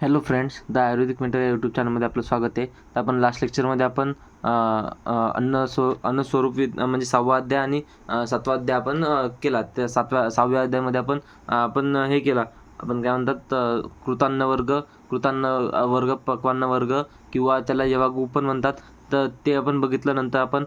Hello friends the Ayurvedic mentor YouTube चॅनलमध्ये आपलं स्वागत आहे. तर आपण लास्ट लेक्चरमध्ये आपण अन्न स्व अन्नस्वरूप विद म्हणजे सहावा अध्याय आणि सातवा अध्याय आपण केला. त्या सातव्या सहाव्या अध्यायामध्ये आपण आपण हे केला. आपण काय म्हणतात कृतान्न वर्ग कृतान्न वर्ग पक्वान्न वर्ग किंवा त्याला यवागू पण म्हणतात. तर ते आपण बघितलं नंतर आपण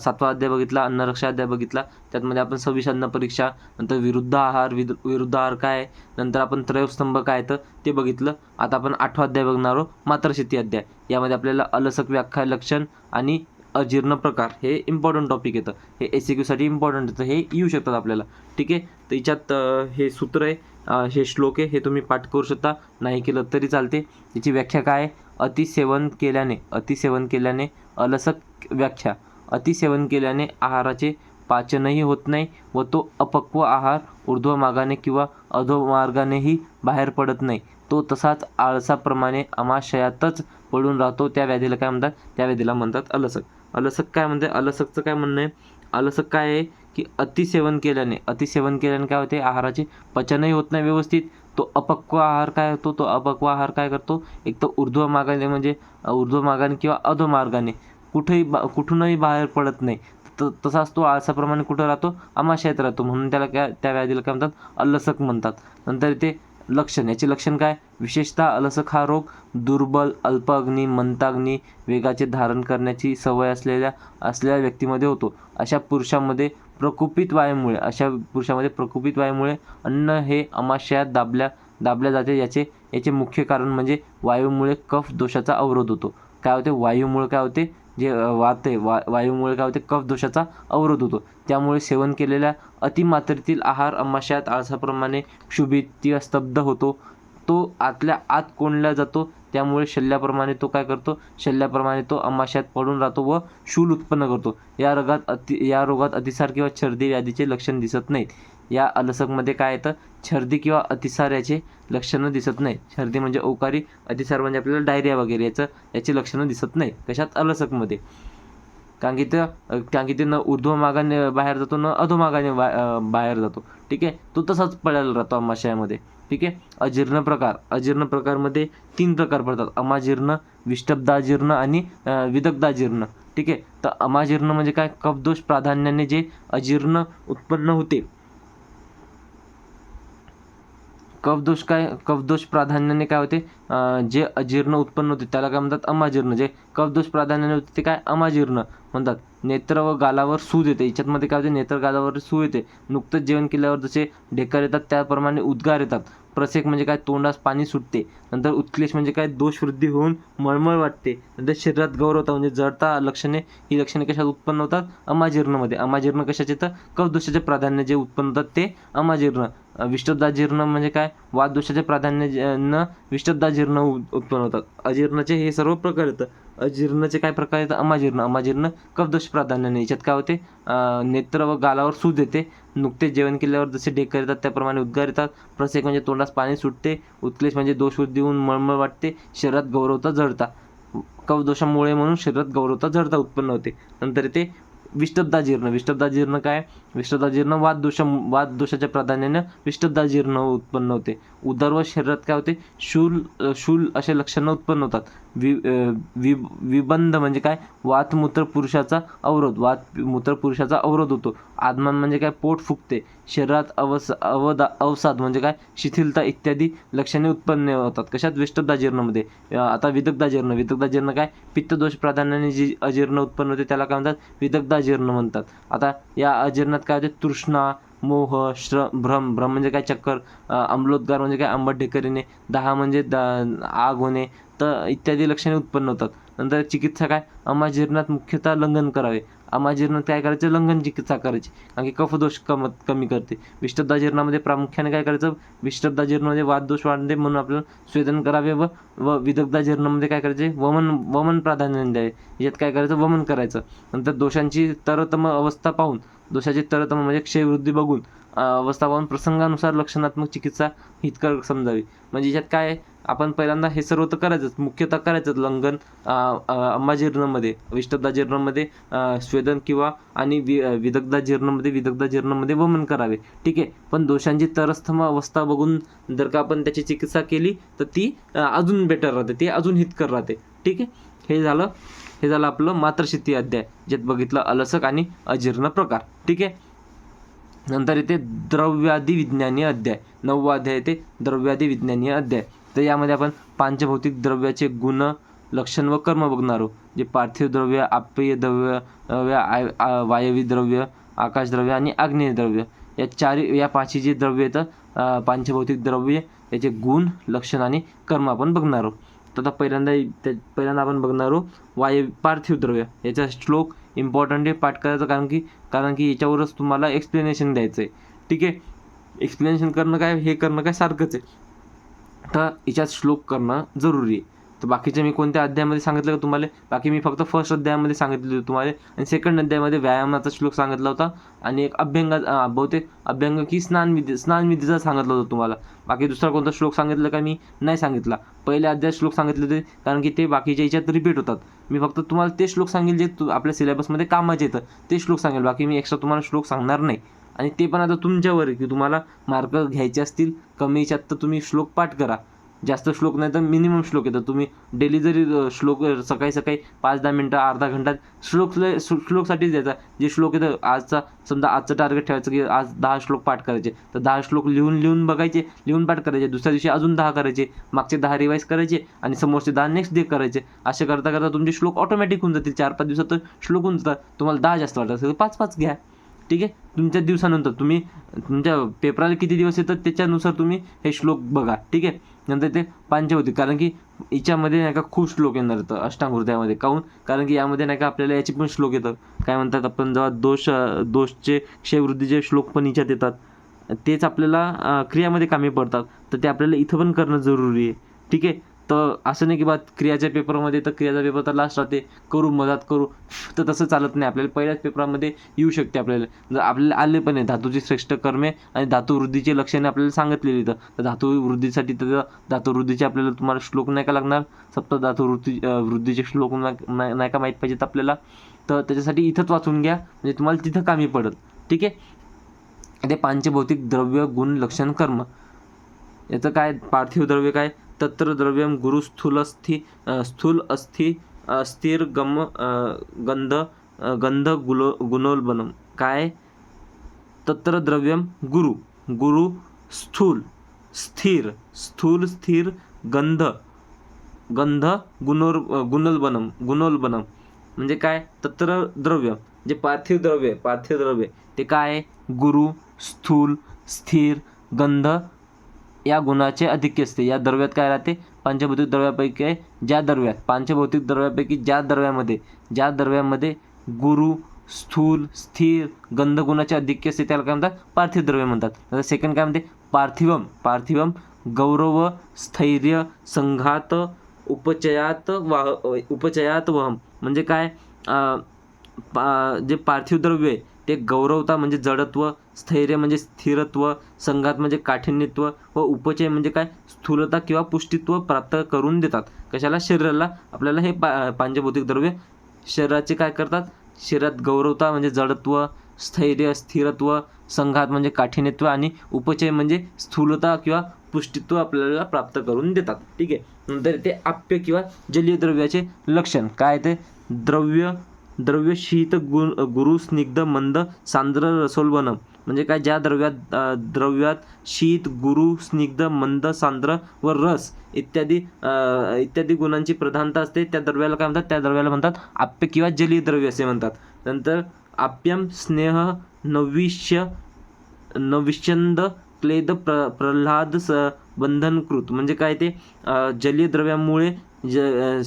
सातवा अध्याय बघितला अन्नरक्षा अध्याय बघितला. त्यातमध्ये आपण सव्वीस अन्न परीक्षा नंतर विरुद्ध आहार विद विरुद्ध आहार काय आहे नंतर आपण त्रयोस्तंभ काय तर ते बघितलं. आता आपण आठवा अध्याय बघणार आहोत मात्रशेती अध्याय. यामध्ये आपल्याला अलसक व्याख्या लक्षण आणि अजीर्ण प्रकार हे इम्पॉर्टंट टॉपिक येतं. हे एस सी क्यूसाठी इम्पॉर्टंट येतं. हे येऊ शकतात आपल्याला. ठीक आहे? तर याच्यात हे सूत्र आहे हे श्लोक आहे हे तुम्ही पाठ करू शकता. नाही केलं तरी चालते. याची व्याख्या काय आहे? अतिसेवन केल्याने अतिसेवन केल्याने अलसक व्याख्या अतिसेवन केल्याने आहाराचे पाचनही होत नाही व तो अपक्व आहार ऊर्ध्व मार्गाने किंवा अधोमार्गानेही बाहेर पडत नाही. तो तसाच आळसाप्रमाणे आमाशयातच पडून राहतो. त्या व्याधीला काय म्हणतात? त्या व्याधीला म्हणतात अलसक. अलसक काय म्हणते अलसकचं काय म्हणणं आहे? अलसक काय आहे? की अतिसेवन केल्याने अतिसेवन केल्याने काय होते? आहाराचे पचनही होत नाही व्यवस्थित. तो अपक्व आहार काय होतो तो अपक्व आहार काय करतो? एक तर ऊर्ध्व मार्गाने म्हणजे ऊर्ध्व मार्गाने किंवा अधोमार्गाने कुठेही बा कुठूनही बाहेर पडत नाही. त तसाच तो आळसाप्रमाणे कुठं राहतो? आमाशयात राहतो. म्हणून त्याला काय त्या व्याधीला काय म्हणतात? अलसक म्हणतात. नंतर ते लक्षण. याचे लक्षण काय? विशेषतः अलसक हा रोग दुर्बल अल्पअग्नी मंताग्नी वेगाचे धारण करण्याची सवय असलेल्या असलेल्या व्यक्तीमध्ये होतो. अशा पुरुषांमध्ये प्रकुपित वायूमुळे अशा पुरुषामध्ये प्रकुपित वायूमुळे अन्न हे आमाशयात दाबल्या दाबल्या जाते. याचे याचे मुख्य कारण म्हणजे वायूमुळे कफ दोषाचा अवरोध होतो. काय होते? वायूमुळे काय होते? जे वाते आहे वा वायूमुळे काय होते? कफ दोषाचा अवरोध होतो. त्यामुळे सेवन केलेल्या अतिमात्रेतील आहार अमाशयात आळसाप्रमाणे क्षुभित स्तब्ध होतो. तो आतल्या आत कोंडला जातो. त्यामुळे शल्ल्याप्रमाणे तो काय करतो? शल्ल्याप्रमाणे तो आमाशयात पडून राहतो व शूल उत्पन्न करतो. या रोगात अति या रोगात अतिसार किंवा छर्दी व्याधीचे लक्षण दिसत नाहीत. या अलसकमध्ये काय येतं? छर्दी किंवा अतिसार याचे लक्षणं दिसत नाही छर्दी म्हणजे ओकारी अतिसार म्हणजे आपल्याला डायरिया वगैरे याचं याची लक्षणं दिसत नाही कशात? अलसकमध्ये. कारण की ते कारण की ते न ऊर्ध्व मागाने बाहेर जातो न अधोमागाने बा बाहेर जातो. ठीक आहे? तो तसाच पडायला राहतो अमाशयामध्ये ठीक आहे? अजीर्ण प्रकार. अजीर्ण प्रकारमध्ये तीन प्रकार पडतात. अमाजीर्ण विष्टब्दाजीर्ण आणि विदग्धाजीर्ण. ठीक आहे? तर अमाजीर्ण म्हणजे काय? कफदोष प्राधान्याने जे अजीर्ण उत्पन्न होते. कफदोष काय? कफदोष प्राधान्याने काय होते? जे अजीर्ण उत्पन्न होते त्याला काय म्हणतात? अमाजीर्ण. जे कफदोष प्राधान्याने होते ते काय? अमाजीर्ण म्हणतात. नेत्र व गालावर सूज येते याच्यातमध्ये काय होते? नेत्र गालावर सू येते. नुकतंच जेवण केल्यावर जसे ढेकर येतात त्याप्रमाणे उद्गार येतात. प्रसेक म्हणजे काय तोंडास पाणी सुटते. नंतर उत्क्लेश म्हणजे काय दोषवृद्धी होऊन मळमळ वाटते. नंतर शरीरात गौरवता म्हणजे जडता लक्षणे ही लक्षणे कशात उत्पन्न होतात? अमाजीर्णमध्ये. अमाजीर्ण कशाचे तर? कफदोषाचे प्राधान्य जे उत्पन्न होतात ते अमाजीर्ण. विष्टदाजीर्ण विष्टब्दाजीर्ण म्हणजे काय? वाददोषाचे प्राधान्य जे- न विष्टब्दाजीर्ण उ- उत्पन्न होतात. अजीर्णाचे हे सर्व प्रकार येतं. अजीर्णचे काय प्रकार आहेत? अमाजीर्ण अमाजीर्ण कफदोष प्राधान्याने याच्यात काय होते? नेत्र व गालावर सूज येते. नुकतेच जेवण केल्यावर जसे ढेकर येतात त्याप्रमाणे उद्गार येतात. प्रसेक म्हणजे तोंडास पाणी सुटते. उत्क्लेश म्हणजे दोषवृद्धी होऊन मळमळ वाटते. शरीरात गौरवता जडता. कफदोषामुळे म्हणून शरीरात गौरवता जडता उत्पन्न होते. नंतर ते विष्टब्दाजीर्ण विष्टब्दाजीर्ण काय? विष्टब्दाजीर्ण वाददोष वाददोषाच्या प्राधान्यानं विष्टदाजीर्ण उत्पन्न होते. उदर व शरीरात काय होते? शूल शूल असे लक्षणं उत्पन्न होतात. वि वि विबंध म्हणजे काय? वातमूत्र पुरुषाचा अवरोध. वात मूत्र पुरुषाचा अवरोध होतो. आदमान म्हणजे काय? पोट फुगते. शरीरात अवस अवदा अवसाद म्हणजे काय? शिथिलता इत्यादी लक्षणे उत्पन्न होतात. कशात? विष्टदाजीर्णमध्ये आता विदग्धाजीर्ण. विदग्धाजीर्ण काय? पित्तदोष प्राधान्याने जी अजीर्ण उत्पन्न होते त्याला काय म्हणतात? विदग्धाजीर्ण म्हणतात. आता या अजीर्णात काय होते? तृष्णा मोह श्र भ्रम भ्रम म्हणजे काय? चक्कर अमलोद्गार म्हणजे काय? आंबट ढेकर येणे दहा म्हणजे द आग होणे तर इत्यादी लक्षणे उत्पन्न होतात. नंतर चिकित्सा काय? अमाजीर्णात मुख्यतः लंघन करावे. अमाजीर्णात काय करायचं? लंघन चिकित्सा करायची. कारण की कफदोष कम कमी करते. विष्टब्दाजीर्णामध्ये प्रामुख्याने काय करायचं? विष्टब्दाजीर्णामध्ये वाददोष वाढते म्हणून आपल्याला स्वेदन करावे व व विदग्धाजीर्णामध्ये काय करायचे? वमन वमन प्राधान्य द्यावे. याच्यात काय करायचं? वमन करायचं. नंतर दोषांची तरतम अवस्था पाहून दोषाची तरतम म्हणजे क्षयवृद्धी बघून अवस्थापन प्रसंगानुसार लक्षणात्मक चिकित्सा हितकर समजावी. म्हणजे याच्यात काय आपण पहिल्यांदा हे सर्व तर करायचंच. मुख्यतः करायचंच लंघन अंबाजीर्णमध्ये विष्टब्दा जीर्णमध्ये स्वेदन किंवा आणि वि विदग्धा जीर्णमध्ये विदग्धा जीर्णमध्ये वमन करावे. ठीक आहे? पण दोषांची तरस्थम अवस्था बघून जर का आपण त्याची चिकित्सा केली तर ती अजून बेटर राहते. ती अजून हितकर राहते. ठीक आहे? हे झालं. हे झालं आपलं मात्रशिती अध्याय ज्यात बघितलं अलसक आणि अजीर्ण प्रकार. ठीक आहे? नंतर येते द्रव्यादी विज्ञानीय अध्याय. नववा अध्याय येते द्रव्यादी विज्ञानीय अध्याय. तर यामध्ये आपण पांचभौतिक द्रव्याचे गुण लक्षण व कर्म बघणार आहोत. जे पार्थिव द्रव्य आपेय द्रव्य आय- वायवी द्रव्य आकाश द्रव्य आणि आग्नेय द्रव्य. या चारी या पाचही जे द्रव्य येतं पांचभौतिक द्रव्य याचे गुण लक्षण आणि कर्म आपण बघणार आहोत. तर आता पहिल्यांदा त्या पहिल्यांदा आपण बघणार आहोत वायू पार्थिव द्रव्य. याचा श्लोक इम्पॉर्टंट आहे पाठ करायचा कारण की कारण की याच्यावरच तुम्हाला एक्सप्लेनेशन द्यायचं आहे ठीक आहे? एक्सप्लेनेशन करणं काय हे करणं काय सारखंच आहे. तर याच्यात श्लोक करणं जरुरी आहे. तर बाकीचे मी कोणत्या अध्यायामध्ये सांगितलं का तुम्हाला? बाकी मी फक्त फर्स्ट अध्यायामध्ये सांगितले होते तुम्हाला. आणि सेकंड अध्यायामध्ये व्यायामाचा श्लोक सांगितला होता. आणि एक अभ्यंगा बहुतेक अभ्यंग की स्नान स्नानविधीचा स्नान सांगितलं होतं तुम्हाला. बाकी दुसरा कोणता श्लोक सांगितलं का मी नाही सांगितला. पहिल्या अध्याय श्लोक सांगितले होते कारण की ते बाकीच्या याच्यात रिपीट होतात. मी फक्त तुम्हाला ते श्लोक सांगेल जे तू आपल्या सिलेबसमध्ये कामाचे येतं ते श्लोक सांगेल. बाकी मी एक्स्ट्रा तुम्हाला श्लोक सांगणार नाही. आणि ते पण आता तुमच्यावर आहे की तुम्हाला मार्क घ्यायचे असतील कमी याच्यात तर तुम्ही श्लोक पाठ करा. जास्त श्लोक नाही तर मिनिमम श्लोक येतात. तुम्ही डेली जरी श्लोक सकाळी सकाळी पाच दहा मिनटं अर्धा घंटा श्लोक श्लोकसाठीच द्यायचा. जे श्लोक येतं आजचा समजा आजचं टार्गेट ठेवायचं की आज दहा श्लोक पाठ करायचे. तर दहा श्लोक लिहून लिहून बघायचे लिहून पाठ करायचे. दुसऱ्या दिवशी अजून दहा करायचे. मागचे दहा रिवाईज करायचे आणि समोरचे दहा नेक्स्ट डे करायचे. असे करता करता तुमचे श्लोक ऑटोमॅटिक होऊन जातील. चार पाच दिवसात तर श्लोक होऊन जातात. तुम्हाला दहा जास्त वाटत असेल तर पाच पाच घ्या. ठीक आहे? तुमच्या दिवसानंतर तुम्ही तुमच्या पेपराला किती दिवस येतात त्याच्यानुसार तुम्ही हे श्लोक बघा. ठीक आहे? नंतर ते पांचवती कारण की याच्यामध्ये नाही का खूप श्लोक येणार येतं अष्टांग हृदयामध्ये. काहून? कारण की यामध्ये नाही का आपल्याला याचे पण श्लोक येतं काय म्हणतात आपण? जेव्हा दोष दोषचे क्षयवृद्धीचे श्लोक पण हिच्यात येतात तेच आपल्याला क्रियामध्ये कामी पडतात. तर ते आपल्याला इथं पण करणं जरुरी आहे. ठीक आहे? तर असं नाही की बा क्रियाच्या पेपरमध्ये तर क्रियाचा पेपर तर लास्ट राहते. करू मदत करू. तर तसं चालत नाही. आपल्याला पहिल्याच पेपरामध्ये येऊ शकते आपल्याला. जर आपल्याला आले पण आहे धातूची श्रेष्ठ कर्मे आणि धातू वृद्धीची लक्षणे आपल्याला सांगितलेली तर धातू वृद्धीसाठी तर धातू वृद्धीचे आपल्याला तुम्हाला श्लोक नाही का लागणार? सप्त धातू वृद्धी वृद्धीचे श्लोक नाही नाही- नाही का माहीत पाहिजेत आपल्याला? तर त्याच्यासाठी इथंच वाचून घ्या. म्हणजे तुम्हाला तिथं कामी पडत. ठीक आहे? ते पांचभौतिक द्रव्य गुण लक्षण कर्म. याचं काय पार्थिव द्रव्य काय? तत्र द्रव्यम गुरु स्थूलस्थि स्थूल अस्थि अस्थिर गम गंध गंध गुलो गुणोल्बनम काय? तत्र द्रव्यम गुरु गुरु स्थूल स्थिर स्थूल स्थिर गंध गंध गुणोर गुणोल्बनम गुणोल्बनम म्हणजे काय? तत्र द्रव्य जे पार्थिव द्रव्य पार्थिव द्रव्य ते काय? आहे? गुरु स्थूल स्थिर गंध या गुणाचे अधिक्य असते. या द्रव्यात काय राहते? पंचभौतिक द्रव्यापैकी आहे ज्या द्रव्यात पंचभौतिक द्रव्यापैकी ज्या द्रव्यामध्ये ज्या द्रव्यामध्ये गुरु स्थूल स्थिर गंधगुणाचे अधिक्य असते त्याला काय म्हणतात? पार्थिव द्रव्य म्हणतात. आता सेकंड काय म्हणते? पार्थिवम. पार्थिवम गौरव स्थैर्य संघात उपचयात वाह उपचयात वहम. म्हणजे काय? पा जे पार्थिव द्रव्य आहे ते गौरवता म्हणजे जडत्व स्थैर्य म्हणजे स्थिरत्व संघात म्हणजे काठिण्यत्व व उपचय म्हणजे काय? स्थूलता किंवा पुष्टित्व प्राप्त करून देतात. कशाला? शरीराला. आपल्याला हे पा पांचभौतिक द्रव्य शरीराचे काय करतात? शरीरात गौरवता म्हणजे जडत्व स्थैर्य स्थिरत्व संघात म्हणजे काठिण्यत्व आणि उपचय म्हणजे स्थूलता किंवा पुष्टित्व आपल्याला प्राप्त करून देतात. ठीक आहे? नंतर ते आप्य किंवा जलीय द्रव्याचे लक्षण. काय ते? द्रव्य द्रव्य शीत गुण गुरु स्निग्ध मंद सांद्र रसोल्बनम म्हणजे काय? ज्या द्रव्यात द्रव्यात शीत गुरु स्निग्ध मंद सांद्र व रस इत्यादी इत्यादी गुणांची प्रधानता असते त्या द्रव्याला काय म्हणतात? त्या द्रव्याला म्हणतात आप्य किंवा जलीय द्रव्य असे म्हणतात. नंतर आप्यम स्नेह नविष्य नविष्यंद क्लेद प्र प्रल्हाद स बंधनकृत म्हणजे काय ते? जलीय द्रव्यामुळे ज अ,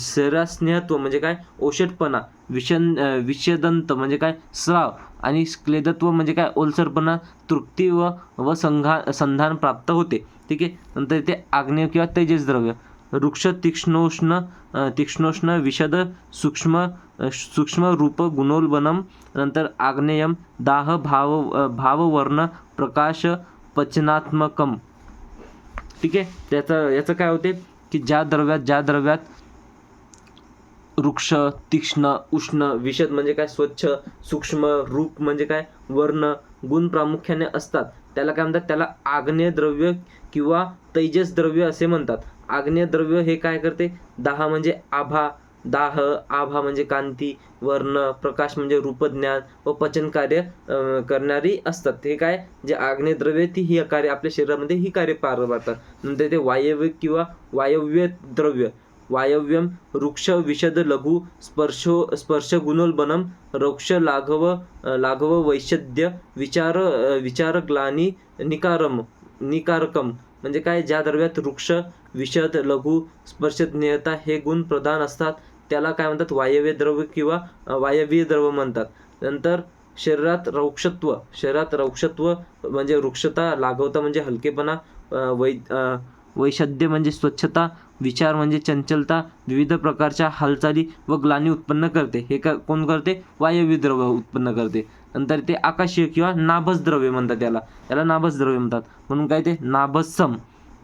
म्हणजे काय? ओषटपणा विषन विषदंत म्हणजे काय? स्राव आणि क्लेदत्व म्हणजे काय? ओलसरपणा तृप्ती व व संघा संधान प्राप्त होते. ठीक आहे? नंतर ते आग्नेय किंवा तेजस द्रव्य वृक्ष तीक्ष्णोष्ण तीक्ष्णोष्ण विशद सूक्ष्म सूक्ष्म रूप गुणोल्बनम नंतर आग्नेयम दाह भाव भाववर्ण प्रकाश पचनात्मकम. ठीक आहे? त्याचं याचं काय होते की ज्या द्रव्यात ज्या द्रव्यात वृक्ष तीक्ष्ण उष्ण विशद म्हणजे काय? स्वच्छ सूक्ष्म रूप म्हणजे काय? वर्ण गुण प्रामुख्याने असतात. त्याला काय म्हणतात? त्याला आग्नेय द्रव्य किंवा तैजस द्रव्य असे म्हणतात. आग्नेय द्रव्य हे काय करते? दहा म्हणजे आभा दाह आभा म्हणजे कांती वर्ण प्रकाश म्हणजे रूपज्ञान व पचन कार्य करणारी असतात. हे काय? जे आग्नेय द्रव्य ती ही कार्य आपल्या शरीरामध्ये ही कार्य पार पाडतात. नंतर ते वायव्य किंवा वायव्य द्रव्य. वायव्यम वृक्ष विशद लघु स्पर्शो स्पर्श गुणोल्बनम रोक्ष लाघव लाघव वैशद्य विचार विचार ग्लानी निकारम निकारकम. म्हणजे काय? ज्या द्रव्यात वृक्ष विशद लघु स्पर्शज्ञता हे गुण प्रधान असतात. त्याला काय म्हणतात? वायव्य द्रव्य किंवा वायव्य द्रव द्रव्य म्हणतात. नंतर शरीरात रौक्षत्व शरीरात रौक्षत्व म्हणजे वृक्षता लागवता म्हणजे हलकेपणा वै वैशद्य म्हणजे स्वच्छता विचार म्हणजे चंचलता विविध प्रकारच्या हालचाली व ग्लानी उत्पन्न करते. हे का कोण करते? वायव्य द्रव्य उत्पन्न करते. नंतर ते आकाशीय किंवा नाभस द्रव्य म्हणतात त्याला. त्याला नाभस द्रव्य म्हणतात. म्हणून काय ते? नाभसम.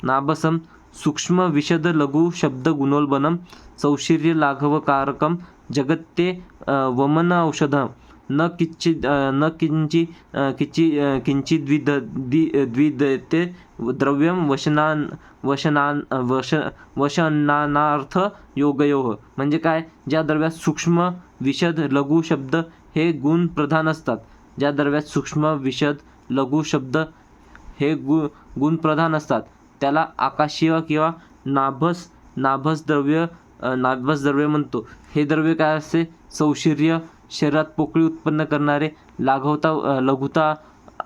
नाभसम सूक्ष्म विशद लघु शब्द गुणोल्बनम सौशीर्य लाघवकारकम जगत्ते वमन औषधम न किंचित न किंची अं, किंची द्विद द्वि द्विदते द्रव्यम वशनान वशनान वश वशनानार्थ योगयोः. म्हणजे काय? ज्या द्रव्यात सूक्ष्म विशद लघु शब्द हे गुण प्रधान असतात. ज्या द्रव्यात सूक्ष्म विशद लघु शब्द हे गु गुणप्रधान असतात. त्याला आकाशीय किंवा नाभस नाभस द्रव्य नाभस द्रव्य म्हणतो. हे द्रव्य काय असते? सौशिर्य शरीरात पोकळी उत्पन्न करणारे लाघवता लघुता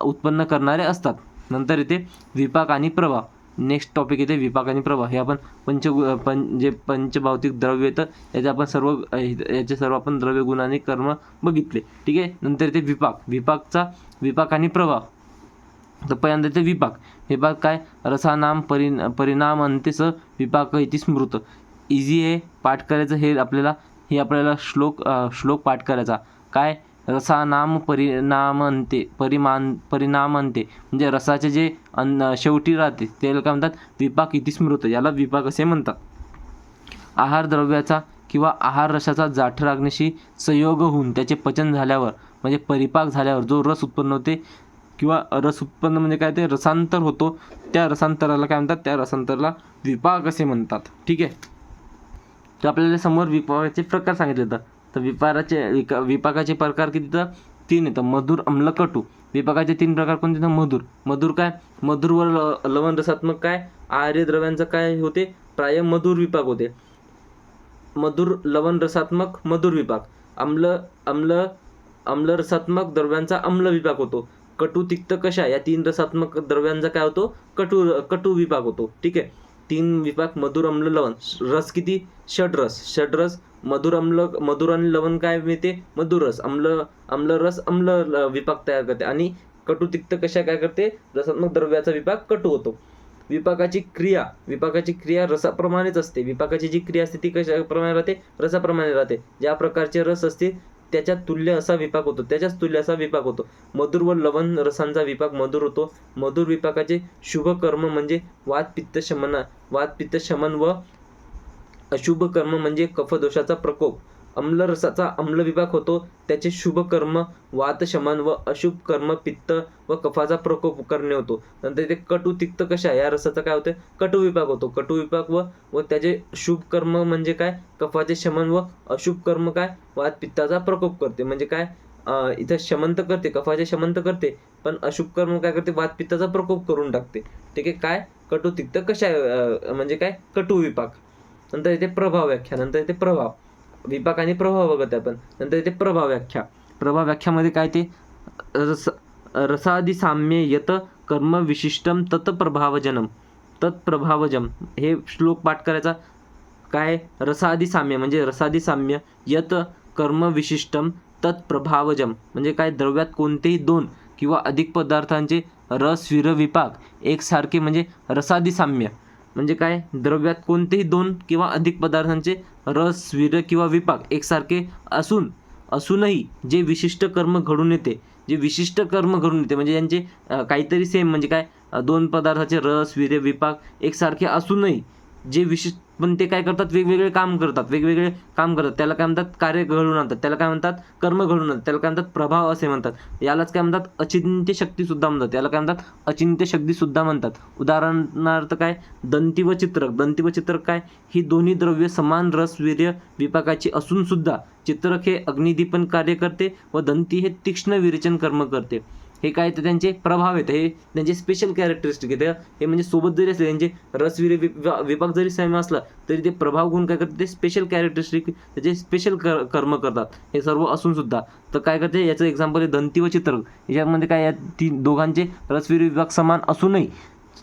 उत्पन्न करणारे असतात. नंतर येते विपाक आणि प्रवाह. नेक्स्ट टॉपिक येते विपाक आणि प्रवाह. हे आपण पंच पं जे पंचभौतिक द्रव्य येतं याचे आपण सर्व याचे सर्व आपण द्रव्य गुण आणि कर्म बघितले. ठीक आहे? नंतर येते विपाक. विपाकचा विपाक आणि प्रवाह. तर पहिल्यांदा येते विपाक. विपाक काय? रसानाम परिण परिणाम अंतेस विपाक इति स्मृत इझी आहे पाठ करायचं हे आपल्याला हे आपल्याला श्लोक श्लोक पाठ करायचा. काय? रसानाम परिणामंते परिमान परिणामंते. म्हणजे रसाचे जे अन्न शेवटी राहते त्याला काय म्हणतात? विपाक इति स्मृत याला विपाक असे म्हणतात. आहार द्रव्याचा किंवा आहार रसाचा जाठराग्नेशी संयोग होऊन त्याचे पचन झाल्यावर म्हणजे परिपाक झाल्यावर जो रस उत्पन्न होते किंवा रस उत्पन्न म्हणजे काय ते रसांतर होतो. त्या रसांतराला काय म्हणतात? त्या रसांतराला विपाक असे म्हणतात. ठीक आहे? तर आपल्याला समोर विपाकाचे प्रकार सांगितले जातात तर विपाराचे विका विपाकाचे प्रकार किती तर? तीन येतं मधुर आम्ल कटू विपाकाचे तीन प्रकार कोणते? तर मधुर. मधुर काय? मधुरवर ल- लवण रसात्मक काय? आर्य द्रव्यांचं काय होते? प्राय मधुर विपाक होते. मधुर लवण रसात्मक मधुर विपाक. आम्ल आम्ल आम्ल रसात्मक द्रव्यांचा आम्ल विपाक होतो. कटू तिक्त कशा? या तीन रसात्मक द्रव्यांचा काय होतो? कटू कटू विपाक होतो. ठीक आहे? तीन विपाक मधुर अम्ल लवण. रस किती? षडरस षडरस मधुर अम्ल मधुर आणि लवण काय मिळते? मधुर रस. आम्ल आम्ल रस अम्ल ल- विपाक तयार करते. आणि कटू तिक्त कशा काय करते? रसात्मक द्रव्याचा विपाक कटू होतो. विपाकाची क्रिया विपाकाची क्रिया रसाप्रमाणेच असते. विपाकाची जी क्रिया असते ती कशाप्रमाणे राहते? रसाप्रमाणे राहते. ज्या प्रकारचे रस असते त्याच्या तुल्य असा विपाक होतो त्याच्याच तुल्य असा विपाक होतो. मधुर व लवण रसांचा विपाक मधुर होतो. मधुर विपाकाचे शुभ कर्म म्हणजे वात पित्त शमन. पित्त शमन व अशुभ कर्म म्हणजे कफदोषाचा प्रकोप. अम्ल रसाचा अम्ल विभाग होतो. त्याचे शुभ कर्म वात शमन व अशुभ कर्म पित्त व कफाचा प्रकोप करणे होतो. नंतर ते कटु तिक्त कशा या रसाचा काय होतं कटु विभाग होतो. कटु विभाग व व त्याचे शुभ कर्म म्हणजे काय? कफाचे शमन व अशुभ कर्म काय? वात पित्ताचा प्रकोप करते. म्हणजे काय? इथं शमंत करते कफाचे शमंत करते पण अशुभ कर्म काय करते? वात पित्ताचा प्रकोप करून टाकते. ठीक आहे? काय? कटु तिक्त कशा म्हणजे काय? कटु विपाक नंतर इथे प्रभाव व्याख्या नंतर इथे प्रभाव. विपाक आणि प्रभाव बघत आहे आपण नंतर येते प्रभाव व्याख्या. प्रभाव व्याख्यामध्ये काय ते? रस रसादि साम्य यत कर्म विशिष्टम तत्प्रभावजनम तत्प्रभावजम हे श्लोक पाठ करायचा. काय? रसादी साम्य म्हणजे रसादि साम्य यत कर्म विशिष्टम तत्प्रभावजम म्हणजे काय? द्रव्यात कोणतेही दोन किंवा अधिक पदार्थांचे रस विर विपाक एकसारखे म्हणजे रसादी साम्य म्हणजे काय? द्रव्यात कोणतेही दोन किंवा अधिक पदार्थांचे रस वीर किंवा विपाक एकसारखे असून असूनही जे विशिष्ट कर्म घडून येते जे विशिष्ट कर्म घडून येते म्हणजे यांचे काहीतरी सेम म्हणजे काय? दोन पदार्थाचे रस वीर्य विपाक एकसारखे असूनही जे विशिष्ट पण ते काय करतात? वेगवेगळे काम करतात. वेगवेगळे काम करतात. त्याला काय म्हणतात? कार्य घडवून आणतात. त्याला काय म्हणतात? कर्म घडवून आणतात. त्याला काय म्हणतात? प्रभाव असे म्हणतात. यालाच काय म्हणतात? अचिंत्य शक्ती सुद्धा म्हणतात. याला काय म्हणतात? अचिंत्य शक्ती सुद्धा म्हणतात. उदाहरणार्थ काय? दंती व चित्रक. दंती व चित्रक काय? ही दोन्ही द्रव्य समान रस वीर्य विपाकाची असून सुद्धा चित्रक हे अग्निदीपन कार्य करते व दंती हे तीक्ष्ण विरेचन कर्म करते. हे काय तर त्यांचे प्रभाव आहेत हे त्यांचे स्पेशल कॅरेक्टरिस्टिक आहेत हे म्हणजे सोबत जरी असले त्यांचे रसवीर विभाग जरी सैम असला तरी ते प्रभाव गुण काय करतात ते स्पेशल कॅरेक्टरिस्टिक त्याचे स्पेशल कर कर्म करतात. हे सर्व असून सुद्धा. तर काय करते याचं एक्झाम्पल आहे दंती व चित्रक. याच्यामध्ये काय या तीन दोघांचे रसवीर विभाग समान असूनही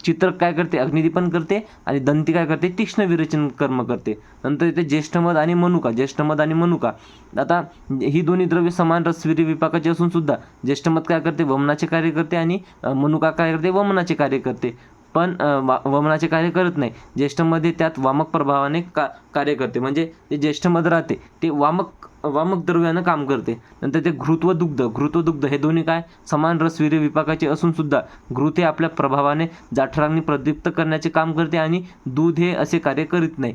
चित्रक काय करते अग्निदीपन करते आणि दंती काय करते तीक्ष्ण विरचन कर्म करते. नंतर इथे ज्येष्ठमध आणि मनुका ज्येष्ठमध आणि मनुका. आता ही दोन्ही द्रव्य समान रसविरी विपाकाची असून सुद्धा ज्येष्ठमध काय करते वमनाचे कार्य करते आणि मनुका काय करते वमनाचे कार्य करते. पण वा वमनाचे कार्य करत नाही. ज्येष्ठमध्ये त्यात वामक प्रभावाने का कार्य करते. म्हणजे जे ज्येष्ठमध राहते ते वामक वामक द्रव्यानं काम करते. नंतर ते घृत व दुग्ध घृत व दुग्ध हे दोन्ही काय? समान रसवीर्य विपाकाचे असून सुद्धा घृत हे आपल्या प्रभावाने जाठरांनी प्रदीप्त करण्याचे काम करते आणि दूध हे असे कार्य करीत नाही.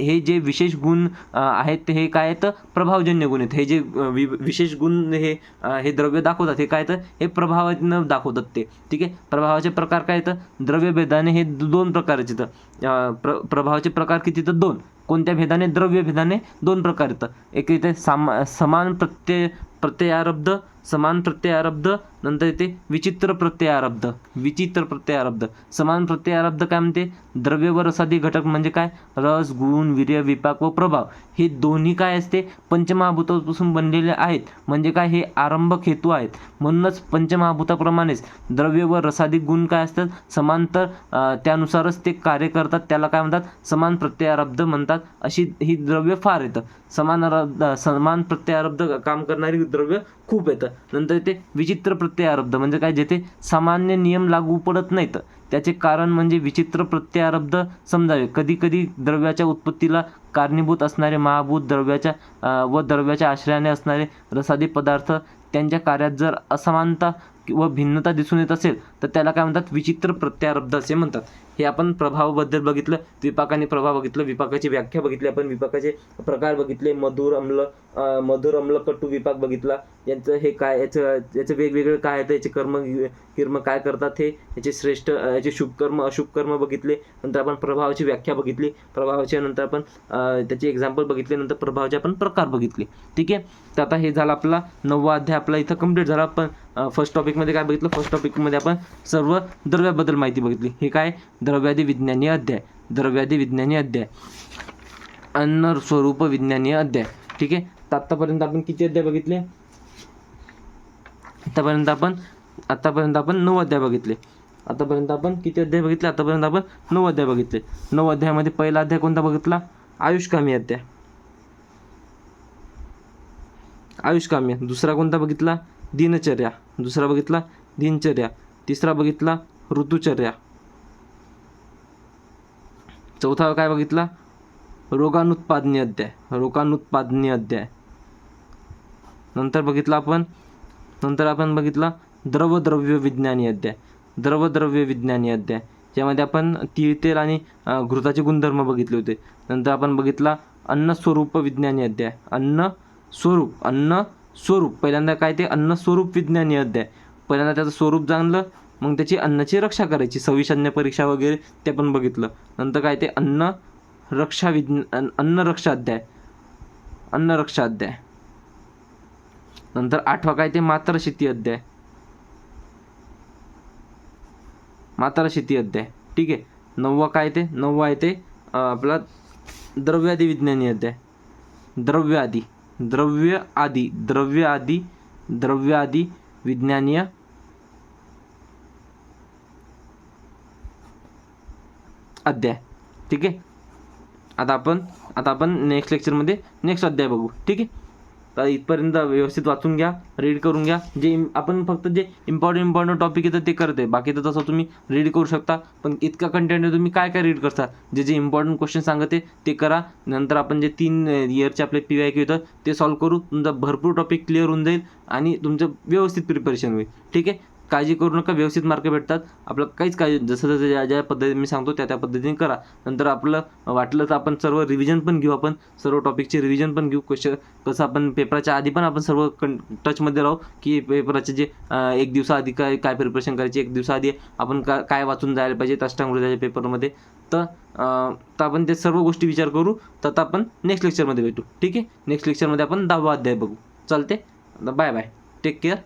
हे जे विशेष गुण आहेत ते हे काय आहेत? प्रभावजन्य गुण आहेत. हे जे वि विशेष गुण हे हे द्रव्य दाखवतात हे काय तर हे प्रभावानं दाखवतात ते. ठीक आहे? प्रभावाचे प्रकार काय तर द्रव्यभेदाने हे दोन प्रकारचे तर प्र प्रभावाचे प्रकार किती तर दोन. कोणत्या भेदाने? द्रव्य भेदाने दोन प्रकार येतं एक इथे सामा समान प्रत्यय प्रत्ययारब्ध समान प्रत्ययारब्ध नंतर येते विचित्र प्रत्ययारब्ध. विचित्र प्रत्ययारब्ध. समान प्रत्ययारब्ध काय म्हणते? द्रव्य व रसादी घटक म्हणजे काय? रस गुण वीर्य विपाक व प्रभाव. हे दोन्ही काय असते? पंचमहाभूतापासून बनलेले आहेत. म्हणजे काय? हे आरंभक हेतू आहेत. म्हणूनच पंचमहाभूताप्रमाणेच द्रव्य व रसादी गुण काय असतात? समांतर त्यानुसारच ते कार्य करतात. त्याला काय म्हणतात? समान प्रत्ययारब्ध म्हणतात. अशी ही द्रव्य फार येतं. समान समान प्रत्ययारब्ध काम करणारी द्रव्य खूप येतं. नंतर ते विचित्र प्रत्ययारब्ध म्हणजे काय? जेथे सामान्य नियम लागू पडत नाहीत त्याचे कारण म्हणजे विचित्र प्रत्ययारब्ध समजावे. कधी कधी द्रव्याच्या उत्पत्तीला कारणीभूत असणारे महाभूत द्रव्याच्या व द्रव्याच्या आश्रयाने असणारे रसादी पदार्थ त्यांच्या कार्यात जर असमानता व भिन्नता दिसून येत असेल तर त्याला काय म्हणतात? विचित्र प्रत्यारब्ध असे म्हणतात. हे आपण प्रभावाबद्दल बघितलं विपाकाने प्रभाव बघितलं विपाकाची व्याख्या बघितली आपण विपाकाचे प्रकार बघितले मधुर अम्ल मधुर अम्ल कटू विपाक बघितला. यांचं हे काय याचं याचं वेगवेगळे काय येतं याचे कर्म कर्म काय करतात हे याचे श्रेष्ठ याचे शुभकर्म अशुभकर्म बघितले नंतर आपण प्रभावाची व्याख्या बघितली प्रभावाच्या नंतर आपण त्याचे एक्झाम्पल बघितले नंतर प्रभावाचे आपण प्रकार बघितले. ठीक आहे? तर आता हे झालं आपला नववा अध्याय आपला इथं कंप्लीट झाला. आपण फर्स्ट टॉपिकमध्ये काय बघितलं? फर्स्ट टॉपिकमध्ये आपण सर्व द्रव्याबद्दल माहिती बघितली. हे काय? द्रव्यादी विज्ञानी अध्याय द्रव्यादी विज्ञानी अध्याय अन्न स्वरूप विज्ञानी अध्याय. ठीक आहे? तर आत्तापर्यंत आपण किती अध्याय बघितले? आतापर्यंत आपण आत्तापर्यंत आपण नऊ अध्याय बघितले. आतापर्यंत आपण किती अध्याय बघितले? आतापर्यंत आपण नऊ अध्याय बघितले. नऊ अध्यायामध्ये पहिला अध्याय कोणता बघितला? आयुष्कामी अध्याय. आयुष्कामी दुसरा कोणता बघितला? दिनचर्या. दुसरा बघितला? दिनचर्या. तिसरा बघितला? ऋतुचर्या. चौथा काय बघितला? रोगानुत्पादनी अध्याय. रोगानुत्पादनी अध्याय. नंतर बघितला आपण? नंतर आपण बघितला द्रवद्रव्य विज्ञानी अध्याय. द्रवद्रव्य विज्ञानी अध्याय. ज्यामध्ये आपण तीळ तेल आणि घृताचे गुणधर्म बघितले होते. नंतर आपण बघितला अन्न स्वरूप विज्ञानी अध्याय. अन्न स्वरूप अन्न स्वरूप. पहिल्यांदा काय ते? अन्न स्वरूप विज्ञानी अध्याय. पहिल्यांदा त्याचं स्वरूप जाणलं. मग त्याची अन्नाची रक्षा करायची. सविषान्य परीक्षा वगैरे ते पण बघितलं. नंतर काय ते अन्न रक्षा विज्ञान अन्न रक्षा अध्याय. अन्न रक्षा अध्याय. नंतर आठवा काय ते मात्र शेती अध्याय. मात्र शेती अध्याय. ठीक आहे. नववा काय ते? नववा आहे ते आपला द्रव्यादी विज्ञानी अध्याय. द्रव्य आदी द्रव्य आदी. द्रव्य आदी द्रव्य आदी विज्ञानीय अध्याय. ठीक आहे? आता आपण आता आपण नेक्स्ट लेक्चरमध्ये नेक्स्ट अध्याय बघू. ठीक आहे? तर इथपर्यंत व्यवस्थित वाचून घ्या रीड करून घ्या. जे आपण फक्त जे इम्पॉर्टंट इम्पॉर्टंट टॉपिक येतं ते करते बाकी तर तसं तुम्ही रीड करू शकता. पण इतका कंटेंट आहे तुम्ही काय काय रीड करता? जे जे इम्पॉर्टंट क्वेश्चन सांगते ते करा. नंतर आपण जे तीन इयरचे आपले पी वाय क्यू येतं ते सॉल्व करू. तुमचा भरपूर टॉपिक क्लिअर होऊन जाईल आणि तुमचं व्यवस्थित प्रिपरेशन होईल. ठीक आहे? काळजी करू नका व्यवस्थित मार्क भेटतात. आपलं काहीच काळजी जसं जसं ज्या ज्या पद्धतीने मी सांगतो त्या त्या पद्धतीने करा. नंतर आपलं वाटलं तर आपण सर्व रिव्हिजन पण घेऊ आपण सर्व टॉपिकचे रिव्हिजन पण घेऊ. क्वेश्चन कसं आपण पेपराच्या आधी पण आपण सर्व कं टचमध्ये राहू की पेपराचे जे एक दिवसाआधी काय काय प्रिपरेशन करायची एक दिवसाआधी आपण का काय वाचून जायला पाहिजे अष्टांगृताच्या पेपरमध्ये तर तर आपण ते सर्व गोष्टी विचार करू. तर आता आपण नेक्स्ट लेक्चरमध्ये भेटू. ठीक आहे? नेक्स्ट लेक्चरमध्ये आपण दहावा अध्याय बघू. चालते बाय बाय टेक केअर